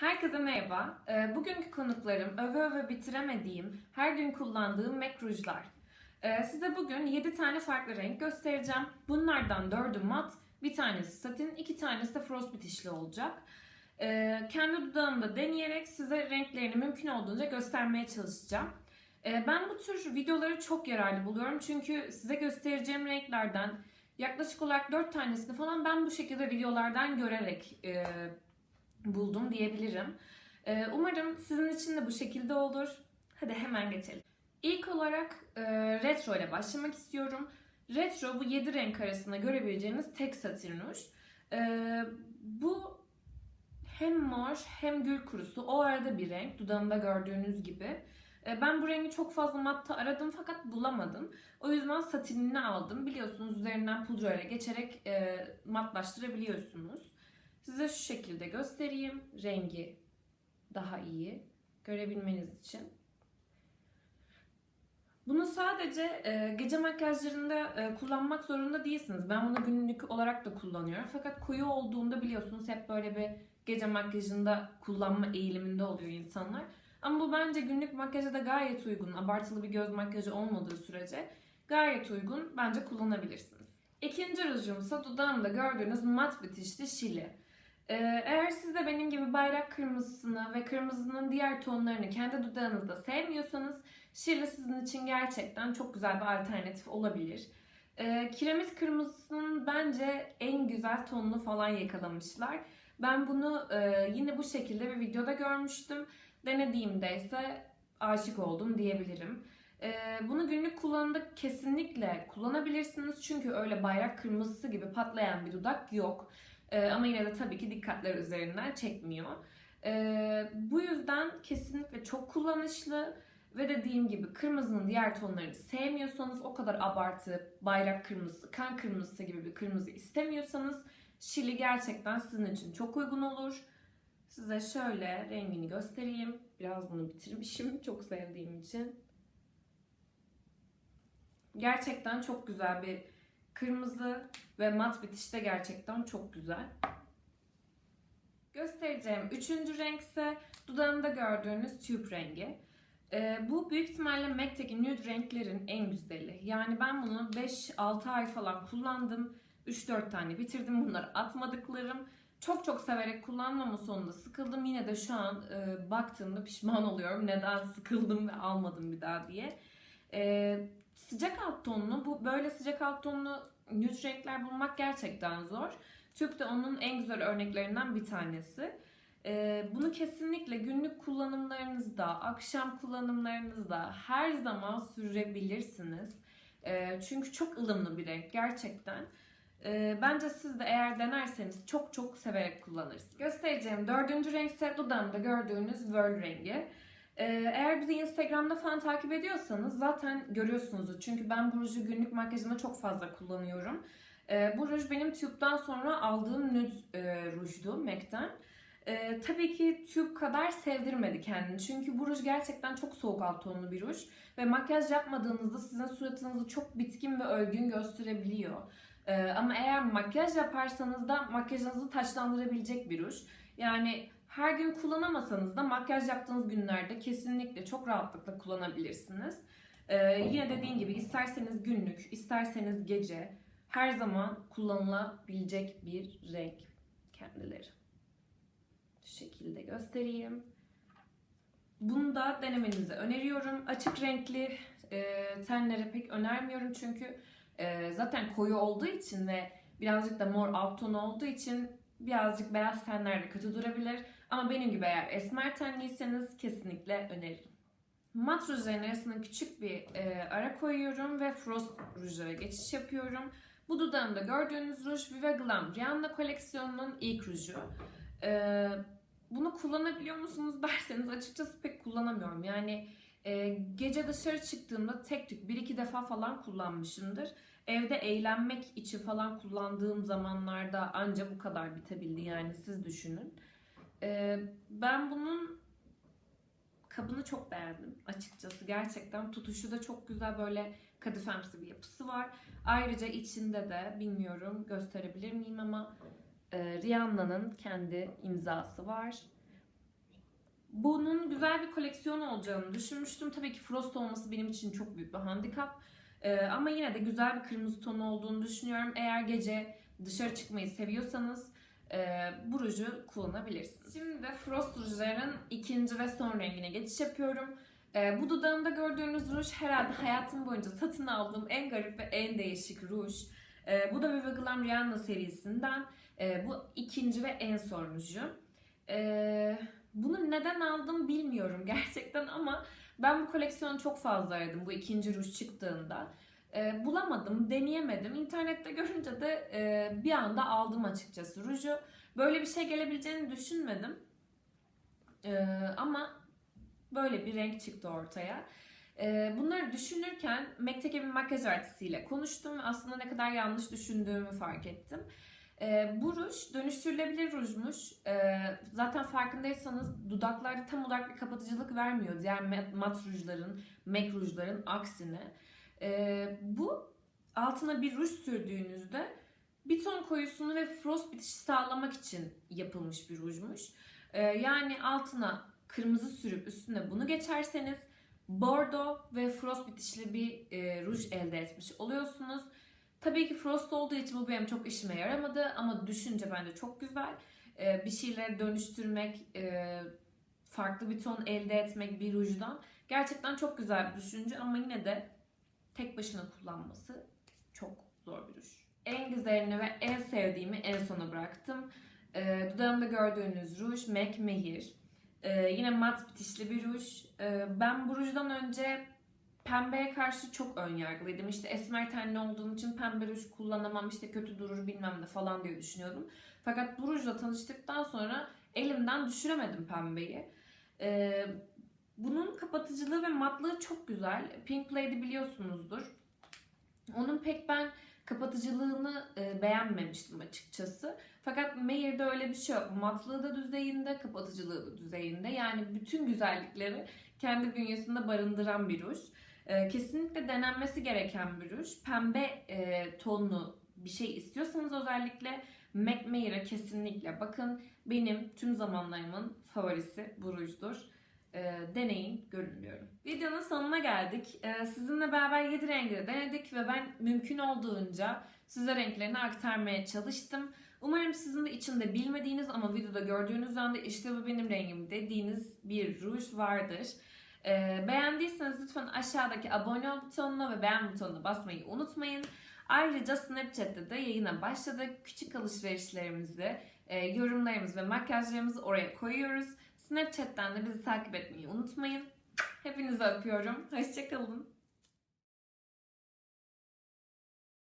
Herkese merhaba. Ee, Bugünkü konuklarım öve öve bitiremediğim, her gün kullandığım MAC rujlar. Ee, Size bugün 7 tane farklı renk göstereceğim. Bunlardan 4'ü mat, bir tanesi satin, iki tanesi de frostbite işli olacak. Ee, Kendi dudağımda deneyerek size renklerini mümkün olduğunca göstermeye çalışacağım. Ben bu tür videoları çok yararlı buluyorum çünkü size göstereceğim renklerden yaklaşık olarak 4 tanesini falan ben bu şekilde videolardan görerek e, buldum diyebilirim. Ee, umarım sizin için de bu şekilde olur. Hadi hemen geçelim. İlk olarak e, retro ile başlamak istiyorum. Retro bu 7 renk arasında görebileceğiniz tek ruj. Ee, bu hem mor hem gül kurusu o arada bir renk dudağımda gördüğünüz gibi. Ee, ben bu rengi çok fazla matta aradım fakat bulamadım. O yüzden satinini aldım. Biliyorsunuz üzerinden pudra ile geçerek e, matlaştırabiliyorsunuz. Size şu şekilde göstereyim. Rengi daha iyi görebilmeniz için. Bunu sadece e, gece makyajlarında e, kullanmak zorunda değilsiniz. Ben bunu günlük olarak da kullanıyorum. Fakat koyu olduğunda biliyorsunuz hep böyle bir gece makyajında kullanma eğiliminde oluyor insanlar. Ama bu bence günlük makyaja da gayet uygun. Abartılı bir göz makyajı olmadığı sürece gayet uygun. Bence kullanabilirsiniz. İkinci rujumsa dudağımda gördüğünüz mat bitişli Şili. Ee, Eğer siz de benim gibi bayrak kırmızısını ve kırmızının diğer tonlarını kendi dudağınızda sevmiyorsanız Şili sizin için gerçekten çok güzel bir alternatif olabilir. Kiremit kırmızısının bence en güzel tonunu falan yakalamışlar. Ben bunu e, yine bu şekilde bir videoda görmüştüm. Denediğimde ise aşık oldum diyebilirim. Ee, bunu günlük kullanımda kesinlikle kullanabilirsiniz. Çünkü öyle bayrak kırmızısı gibi patlayan bir dudak yok. Ee, ama yine de tabii ki dikkatler üzerinden çekmiyor. Ee, bu yüzden kesinlikle çok kullanışlı ve dediğim gibi kırmızının diğer tonlarını sevmiyorsanız o kadar abartı bayrak kırmızısı, kan kırmızısı gibi bir kırmızı istemiyorsanız Şili gerçekten sizin için çok uygun olur. Size şöyle rengini göstereyim. Biraz bunu bitirmişim çok sevdiğim için. Gerçekten çok güzel bir kırmızı ve mat bitişte gerçekten çok güzel. Göstereceğim üçüncü renk ise dudağımda gördüğünüz tüp rengi. Ee, bu büyük ihtimalle MAC'teki nude renklerin en güzeli. Yani ben bunu 5-6 ay falan kullandım. 3-4 tane bitirdim. Bunlar atmadıklarım. Çok çok severek kullanmamın sonunda sıkıldım. Yine de şu an e, baktığımda pişman oluyorum. Neden sıkıldım ve almadım bir daha diye. E, sıcak alt tonlu, bu böyle sıcak alt tonlu nude renkler bulmak gerçekten zor. Tüp de onun en güzel örneklerinden bir tanesi. Ee, bunu kesinlikle günlük kullanımlarınızda, akşam kullanımlarınızda her zaman sürebilirsiniz. Ee, çünkü çok ılımlı bir renk gerçekten. Ee, bence siz de eğer denerseniz çok çok severek kullanırsınız. Göstereceğim dördüncü renk ise dudağımda gördüğünüz Whirl rengi. Ee, eğer bizi Instagram'da falan takip ediyorsanız zaten görüyorsunuzdur. Çünkü ben bu ruju günlük makyajımda çok fazla kullanıyorum. Ee, bu ruj benim Tube'dan sonra aldığım nude e, rujdu MAC'ten. Ee, tabii ki Tube kadar sevdirmedi kendini. Çünkü bu ruj gerçekten çok soğuk alt tonlu bir ruj. Ve makyaj yapmadığınızda sizin suratınızı çok bitkin ve ölgün gösterebiliyor. Ama eğer makyaj yaparsanız da makyajınızı taçlandırabilecek bir ruj. Yani her gün kullanamasanız da makyaj yaptığınız günlerde kesinlikle çok rahatlıkla kullanabilirsiniz. Ee, yine dediğim gibi isterseniz günlük, isterseniz gece her zaman kullanılabilecek bir renk kendileri. Şu şekilde göstereyim. Bunu da denemenizi öneriyorum. Açık renkli e, tenlere pek önermiyorum çünkü e, zaten koyu olduğu için ve birazcık da mor alt ton olduğu için birazcık beyaz tenlerde kötü durabilir. Ama benim gibi eğer esmer tenliyseniz kesinlikle öneririm. Mat rujların arasına küçük bir e, ara koyuyorum ve frost rujlara geçiş yapıyorum. Bu dudağımda gördüğünüz ruj Viva Glam Rihanna koleksiyonunun ilk ruju. E, bunu kullanabiliyor musunuz derseniz açıkçası pek kullanamıyorum. Yani e, gece dışarı çıktığımda tek tük bir iki defa falan kullanmışımdır. Evde eğlenmek için falan kullandığım zamanlarda anca bu kadar bitebildi yani siz düşünün. E, ben bunun kabını çok beğendim açıkçası. Gerçekten tutuşu da çok güzel böyle kadifemsi bir yapısı var. Ayrıca içinde de bilmiyorum gösterebilir miyim ama e, Rihanna'nın kendi imzası var. Bunun güzel bir koleksiyon olacağını düşünmüştüm. Tabii ki frost olması benim için çok büyük bir handikap. Ee, ama yine de güzel bir kırmızı tonu olduğunu düşünüyorum. Eğer gece dışarı çıkmayı seviyorsanız e, bu ruju kullanabilirsiniz. Şimdi de frost rujların ikinci ve son rengine geçiş yapıyorum. Ee, bu dudağımda gördüğünüz ruj herhalde hayatım boyunca satın aldığım en garip ve en değişik ruj. Ee, bu da Viva Glam Rihanna serisinden. Ee, bu ikinci ve en son ruju. Ee, bunu neden aldım bilmiyorum gerçekten ama ben bu koleksiyonu çok fazla aradım bu ikinci ruj çıktığında. Ee, bulamadım, deneyemedim. İnternette görünce de e, bir anda aldım açıkçası ruju. Böyle bir şey gelebileceğini düşünmedim. Ee, ama böyle bir renk çıktı ortaya. Ee, bunları düşünürken MAC'teki bir makyaj artistiyle konuştum aslında ne kadar yanlış düşündüğümü fark ettim. Ee, bu ruj dönüştürülebilir rujmuş. Ee, zaten farkındaysanız dudaklarda tam olarak bir kapatıcılık vermiyor diğer mat, rujların, MAC rujların aksine. Ee, bu altına bir ruj sürdüğünüzde bir ton koyusunu ve frost bitişi sağlamak için yapılmış bir rujmuş. Ee, yani altına kırmızı sürüp üstüne bunu geçerseniz bordo ve frost bitişli bir e, ruj elde etmiş oluyorsunuz. Tabii ki frost olduğu için bu benim çok işime yaramadı ama düşünce bence çok güzel. Ee, bir şeyleri dönüştürmek, e, farklı bir ton elde etmek bir rujdan gerçekten çok güzel bir düşünce ama yine de tek başına kullanması çok zor bir ruj. En güzelini ve en sevdiğimi en sona bıraktım. Ee, dudağımda gördüğünüz ruj MAC Mehir. Ee, yine mat bitişli bir ruj. Ee, ben bu rujdan önce pembeye karşı çok ön yargılıydım. İşte esmer tenli olduğum için pembe ruj kullanamam işte kötü durur bilmem ne falan diye düşünüyordum. Fakat bu rujla tanıştıktan sonra elimden düşüremedim pembeyi. Ee, bunun kapatıcılığı ve matlığı çok güzel. Pink Lady biliyorsunuzdur. Onun pek ben kapatıcılığını e, beğenmemiştim açıkçası. Fakat Mayer'de öyle bir şey yok. Matlığı da düzeyinde, kapatıcılığı da düzeyinde. Yani bütün güzellikleri kendi bünyesinde barındıran bir ruj. E, kesinlikle denenmesi gereken bir ruj. Pembe e, tonlu bir şey istiyorsanız özellikle Mac Mayer'a kesinlikle bakın. Benim tüm zamanlarımın favorisi bu rujdur. E, deneyin, görün diyorum. Videonun sonuna geldik. E, sizinle beraber 7 rengi de denedik ve ben mümkün olduğunca size renklerini aktarmaya çalıştım. Umarım sizin de içinde bilmediğiniz ama videoda gördüğünüz anda işte bu benim rengim dediğiniz bir ruj vardır. Ee, beğendiyseniz lütfen aşağıdaki abone ol butonuna ve beğen butonuna basmayı unutmayın. Ayrıca Snapchat'te de yayına başladık. Küçük alışverişlerimizi, e, yorumlarımızı ve makyajlarımızı oraya koyuyoruz. Snapchat'ten de bizi takip etmeyi unutmayın. Hepinizi öpüyorum. Hoşçakalın.